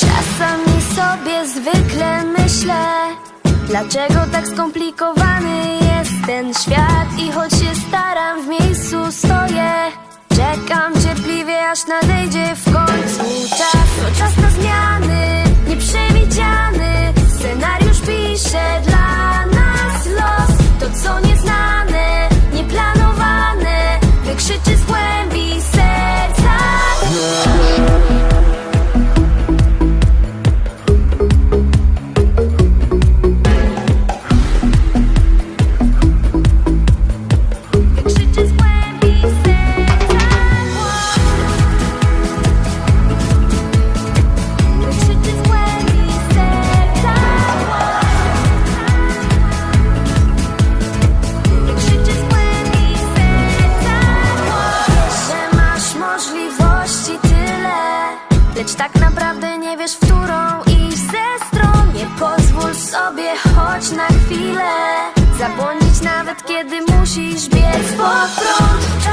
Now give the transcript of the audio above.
Czasami sobie zwykle myślę Dlaczego tak skomplikowany jest ten świat. I choć się staram w miejscu stoję Czekam cierpliwie aż nadejdzie Lecz tak naprawdę nie wiesz, w którą iść. Ze stron Nie pozwól sobie choć na chwilę. Zabłądzić nawet kiedy musisz biec pod prąd